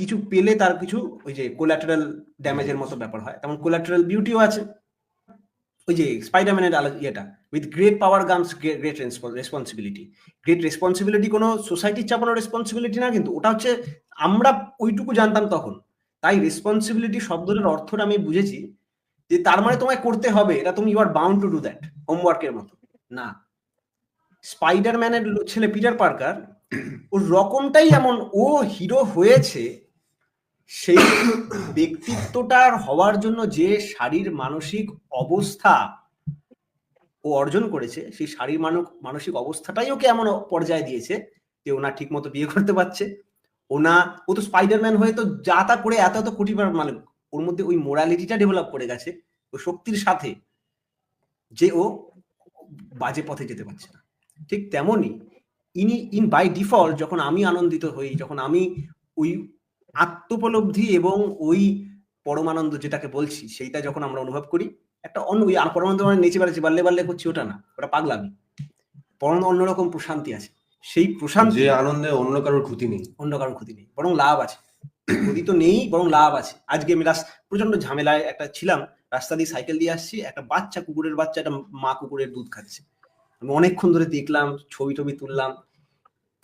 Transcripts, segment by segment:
কিছু পেলে তার কিছু ওই যে কোলাটারাল ড্যামেজের মতো ব্যাপার হয়। তেমন কোলাটারাল বিউটিও আছে। ওই যে স্পাইডারম্যানের ইয়েটা with great power comes great responsibility great responsibility কোনো সোসাইটির চাপানো রেসপন্সিবিলিটি না কিন্তু ওটা হচ্ছে আমরা ওইটুকু জানতাম তখন। তাই রেসপন্সিবিলিটি শব্দটার অর্থটা আমি বুঝেছি যে তার মানে তোমায় করতে হবে এটা তুমি you are bound to do that হোমওয়ার্কের মতো। না। স্পাইডারম্যানের ছেলে পিটার পার্কার ওর রকমটাই এমন ও হিরো হয়েছে সেই ব্যক্তিত্বটার হওয়ার জন্য যে শারীর মানসিক অবস্থা ও অর্জন করেছে, সেই শারীর মানব- মানসিক অবস্থাটাই ওকে এমন পর্যায়ে দিয়েছে যে ওনা ঠিক মতো বিয়ে করতে পারছে। ওনা ও তো স্পাইডারম্যান হয়ে তো যা তা করে এত এত কোটি মানে ওর মধ্যে ওই মোরালিটিটা ডেভেলপ করে গেছে ওই শক্তির সাথে যে ও বাজে পথে যেতে পারছে না। ঠিক তেমনই ইনি, ইন বাই ডিফল্ট যখন আমি আনন্দিত হই, যখন আমি ওই আত্মোপলব্ধি এবং ওই পরমানন্দ যেটাকে বলছি সেইটা যখন আমরা অনুভব করি একটা অন্য ওই আর পরমানন্দ মানে নেচে বেড়াচ্ছি বাল্লে বাল্লে করছি ওটা না ওটা পাগলামি। পরমানন্দ অন্যরকম প্রশান্তি আছে। সেই প্রশান্তি যে আনন্দে অন্য কারোর ক্ষতি নেই। অন্য কারোর ক্ষতি নেই বরং লাভ আছে। ক্ষতি তো নেই বরং লাভ আছে। আজকে আমি রাস প্রচণ্ড ঝামেলায় একটা ছিলাম রাস্তা দিয়ে সাইকেল দিয়ে আসছি একটা বাচ্চা কুকুরের বাচ্চা একটা মা কুকুরের দুধ খাচ্ছে। আমি অনেকক্ষণ ধরে দেখলাম ছবি টবি তুললাম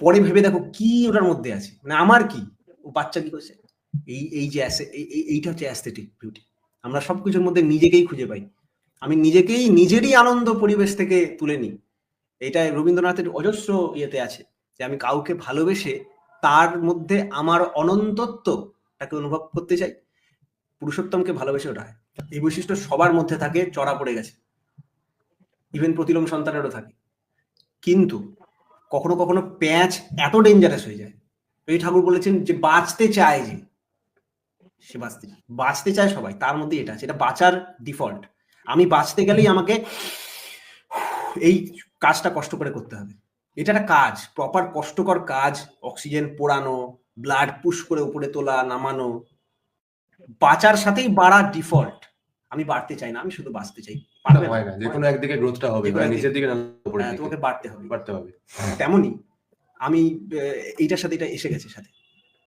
পরে ভেবে দেখো কি ওটার মধ্যে আছে মানে আমার কি? বাচ্চা কি করছে? এই এই যে এইটা হচ্ছে অ্যাস্থেটিক বিউটি আমরা সবকিছুর মধ্যে নিজেকেই খুঁজে পাই। আমি নিজেকেই, নিজেরই আনন্দ পরিবেশ থেকে তুলে নিই। এটা রবীন্দ্রনাথের অজস্র ইয়েতে আছে যে আমি কাউকে ভালোবেসে তার মধ্যে আমার অনন্তত্বটাকে অনুভব করতে চাই। পুরুষোত্তমকে ভালোবেসে ওটা হয়। এই বৈশিষ্ট্য সবার মধ্যে থাকে, চড়া পড়ে গেছে। ইভেন প্রতিলোম সন্তানেরও থাকে। কিন্তু কখনো কখনো প্যাঁচ এত ডেঞ্জারাস হয়ে যায়। এই ঠাকুর বলেছেন যে বাঁচতে চায় যে সে বাঁচতে। বাঁচতে চায় সবাই তার মধ্যে এটা আছে এটা বাঁচার ডিফল্ট আমি বাঁচতে গেলেই আমাকে এই কাজটা কষ্ট করে করতে হবে। এটা একটা কাজ প্রপার কষ্টকর কাজ অক্সিজেন পোড়ানো ব্লাড পুশ করে উপরে তোলা নামানো। বাঁচার সাথেই বাড়া ডিফল্ট আমি বাড়তে চাই না আমি শুধু বাঁচতে চাই। পারবে না। যে কোনো একদিকে গ্রোথটা হবে যে কোনো হয় একদিকে। নিচের দিকে না হ্যাঁ, দিকে। তোমাকে বাড়তে হবে। বাড়তে হবে। তেমনই। আমি এইটার সাথে এটা এসে গেছে সাথে।